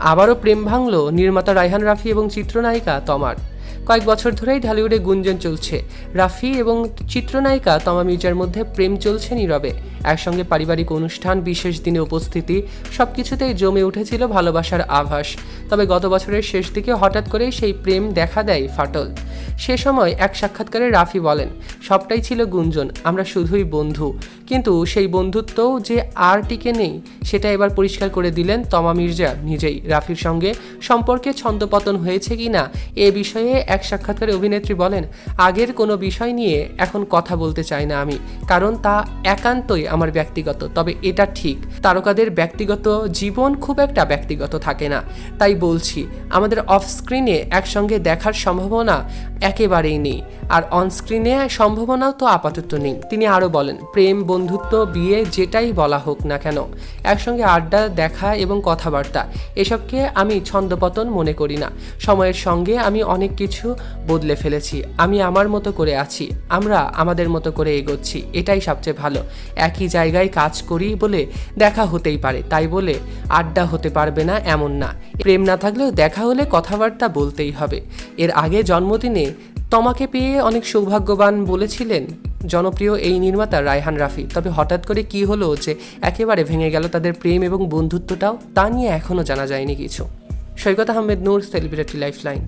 আবারও প্রেম ভাঙল নির্মাতা রায়হান রাফি এবং চিত্রনায়িকা তমার। কয়েক বছর ধরেই ঢালিউডে গুঞ্জন চলছে। রাফি এবং চিত্রনায়িকা তমা মির্জার মধ্যে প্রেম চলছে নীরবে। একসঙ্গে পারিবারিক অনুষ্ঠান, বিশেষ দিনে উপস্থিতি সব কিছুতেই জমে উঠেছিল ভালোবাসার আভাস। তবে গত বছরের শেষ দিকে হঠাৎ করেই সেই প্রেম দেখা দেয় ফাটল। সে সময় এক সাক্ষাৎকারে রাফি বলেন, সবটাই ছিল গুঞ্জন, আমরা শুধুই বন্ধু। কিন্তু সেই বন্ধুত্বও যে আর টিকে নেই, সেটা এবার পরিষ্কার করে দিলেন তমা মির্জা নিজেই। রাফির সঙ্গে সম্পর্কে ছন্দপতন হয়েছে কিনা এ বিষয়ে এক সাক্ষাৎকারে অভিনেত্রী বলেন, আগের কোনো বিষয় নিয়ে এখন কথা বলতে চাই না আমি, কারণ তা একান্তই আমার ব্যক্তিগত, তবে এটা ঠিক। তারকাদের ব্যক্তিগত জীবন খুব একটা ব্যক্তিগত থাকে না। তাই বলছি, আমাদের অফ স্ক্রিনে একসঙ্গে দেখার সম্ভাবনা একেবারেই নেই। আর অন স্ক্রিনে সম্ভাবনাও তো আপাতত নেই। তিনি আরও বলেন, প্রেম, বন্ধুত্ব, বিয়ে, যেটাই বলা হোক না কেন, একসঙ্গে আড্ডা, দেখা এবং কথাবার্তা, এসবকে আমি ছন্দপতন মনে করি না। সময়ের সঙ্গে আমি অনেক কিছু বদলে ফেলেছি। আমি আমার মতো করে আছি। আমরা আমাদের মতো করে এগোচ্ছি। এটাই সবচেয়ে ভালো। একই জায়গায় কাজ করি বলে দেখা হতেই পারে। তাই বলে আড্ডা হতে পারবে না এমন না। প্রেম না থাকলেও দেখা হলে কথাবার্তা বলতেই হবে। এর আগে জন্মদিনে তোমাকে পেয়ে অনেক সৌভাগ্যবান বলেছিলেন জনপ্রিয় এই নির্মাতা রায়হান রাফি। তবে হঠাৎ করে কি হলো যে একেবারে ভেঙে গেল তাদের প্রেম এবং বন্ধুত্বটাও, তা নিয়ে এখনও জানা যায়নি কিছু। Saikat Ahmed Noor, celebrity lifeline.